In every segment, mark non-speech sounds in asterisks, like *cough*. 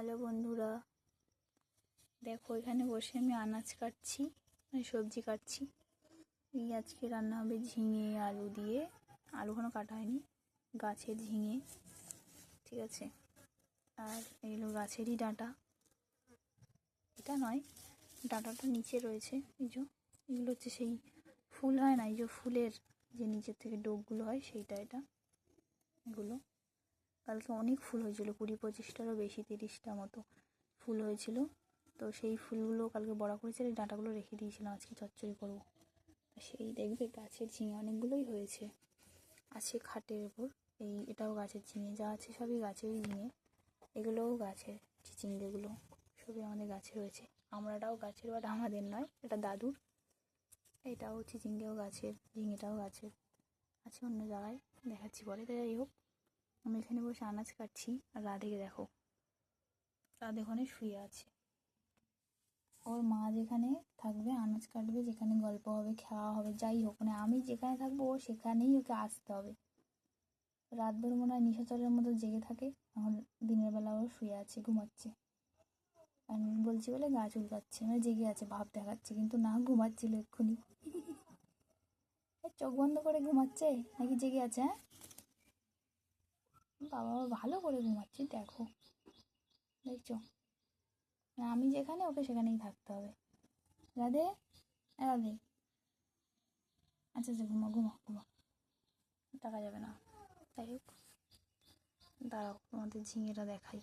Hello বন্ধুরা। দেখো, এখানে বসে আমি আনাজ কাটছি মানে সবজি কাটছি। এই আজকে রান্না হবে ঝিঙে, আলু দিয়ে। আলু কোনো কাটা হয়নি গাছের ঝিঙে, ঠিক আছে। আর এগুলো গাছেরই ডাঁটা। এটা নয়, ডাঁটাটা নিচে রয়েছে, এই যে। এগুলো হচ্ছে সেই ফুল হয় না, এই যে ফুলের যে নিচের থেকে ডোকগুলো হয়, সেইটা এটা, এগুলো। কালকে অনেক ফুল হয়েছিল, কুড়ি পঁচিশটারও বেশি, তিরিশটা মতো ফুল হয়েছিল। তো সেই ফুলগুলো কালকে বড়া করেছিল এই ডাঁটাগুলো রেখে দিয়েছিলাম, আজকে চচ্চড়ি করব। সেই দেখবে গাছের ঝিঙে অনেকগুলোই হয়েছে। আছে খাটের ওপর এই এটাও গাছের ঝিঙে, যা আছে সবই গাছেরই ঝিঙে। এগুলোও গাছের চিচিঙ্গেগুলো, সবই আমাদের গাছে রয়েছে আমরাটাও গাছের, বাট আমাদের নয়, এটা দাদুর। এটাও চিচিঙ্গেও গাছের, ঝিঙেটাও গাছের। আছে অন্য জায়গায়, দেখাচ্ছি পরে, তো যাই হোক। আমি এখানে বসে আনাজ কাটছি, আর রাধেকে দেখো। রাধে ওখানে শুয়ে আছে। ওর মা যেখানে থাকবে, আনাজ কাটবে, যেখানে গল্প হবে, খাওয়া হবে, যাই হোক মানে আমি যেখানে থাকব, ও সেখানেই ওকে আসতে হবে। রাতভর মনে হয় নিশাচরের মতো জেগে থাকে, এখন দিনের বেলা ও শুয়ে আছে, ঘুমাচ্ছে। আমি বলছি বলে গা চুলকাচ্ছে মানে জেগে আছে, ভাব দেখাচ্ছে, কিন্তু না, ঘুমাচ্ছিল এক্ষুনি। চোখ বন্ধ করে ঘুমাচ্ছে? নাকি জেগে আছে হ্যাঁ? বাবা মা ভালো করে ঘুমাচ্ছে, দেখো। দেখছ? আমি যেখানে, ওকে সেখানেই থাকতে হবে। রাধে রাধে। আচ্ছা আচ্ছা ঘুমা ঘুমা ঘুমা। টাকা যাবে না। যাই হোক, দাঁড়াও, তোমাদের ঝিঙেটা দেখাই।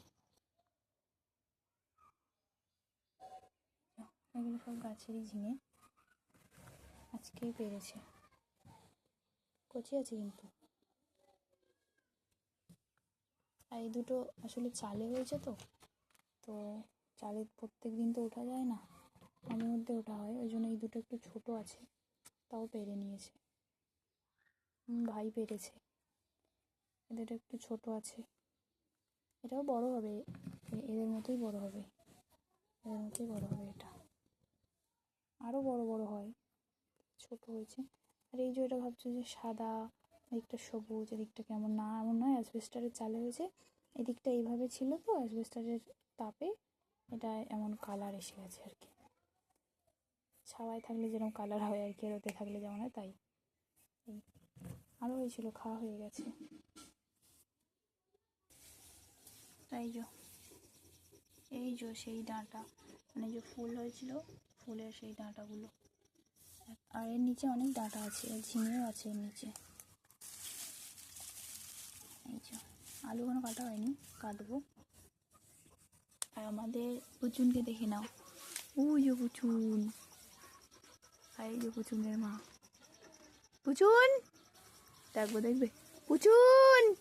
এগুলো সব গাছেরই ঝিঙে। আজকেই পেরেছে। কচি আছে কিন্তু। আর এই দুটো আসলে চালে হয়েছে তো। তো চালে প্রত্যেক দিন তো ওঠা যায় না, মাঝে মধ্যে ওঠা হয়। ওই জন্য এই দুটো একটু ছোট আছে, তাও পেরে নিয়েছে। ভাই পেরেছে। এদের একটু ছোট আছে। এটাও বড় হবে, এদের মতোই বড় হবে। এদের মতোই বড় হবে এটা। আরও বড় বড় হয়। ছোট হয়েছে। আর এই যে এটা ভাবছ যে সাদা এদিকটা সবুজ, এদিকটা কেমন না, এমন নয়, অ্যাসবেস্টারের চালে হয়েছে। এদিকটা এইভাবে ছিল তো, অ্যাসবেস্টারের তাপে এটা এমন কালার এসে গেছে আর কি। ছাওয়ায় থাকলে যেরকম কালার হয় আর কি রোদে থাকলে যেমন হয়, তাই। আরও হয়েছিল, খাওয়া হয়ে গেছে। তাই যো, এই যো সেই ডাঁটা মানে যে ফুল হয়েছিল, ফুলের সেই ডাঁটাগুলো। আর এর নিচে অনেক ডাঁটা আছে ঝিঙেও আছে এর নিচে এই যে আলু কোনো কাটা হয়নি, কাটবো। আর আমাদের পুচুনকে দেখে নাও। ওই যে পুচুন আর এই যে পুচুনের মা। পুচুন ডাকবো দেখবে। পুচুন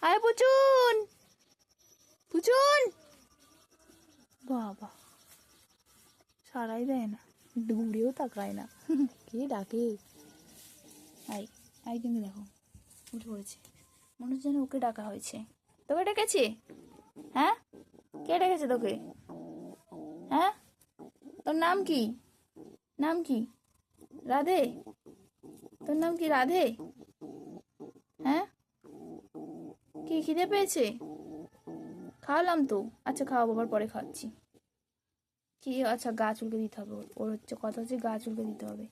আয় পুচুন পুচুন বাবা। সারাই দেয় না, দূরেও তাকায় না। *laughs* কে ডাকে? আই আই কিন্তু দেখো, উঠে পড়েছে। মনে হচ্ছে ওকে ডাকা হয়েছে। তোকে ডেকেছে? হ্যাঁ? কে ডেকেছে তোকে? হ্যাঁ? তোর নাম কি? নাম কি? রাধে? তোর নাম কি রাধে? হ্যাঁ? কি খিদে পেয়েছে? খাওয়ালাম তো। আচ্ছা খাওয়াবো, আবার পরে খাওয়াচ্ছি কি? আচ্ছা গা চুলকে দিতে হবে। ওর। হচ্ছে কথা হচ্ছে গা চুলকে দিতে হবে।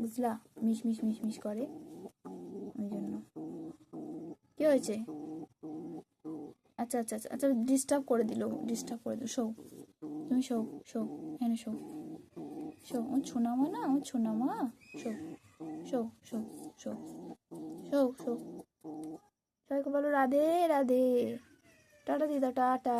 বুঝলা? মিশ মিশ মিশ মিশ করে। কি হয়েছে? আচ্ছা আচ্ছা আচ্ছা আচ্ছা ডিস্টার্ব করে দিল ডিস্টার্ব করে দিল শো তুমি শো শো এখানে শো শো ও ছোনামা না, ও ছোনামা শো শো শো শো শো শো সবাইকে বলো রাধে রাধে, টাটা দিদা, টাটা।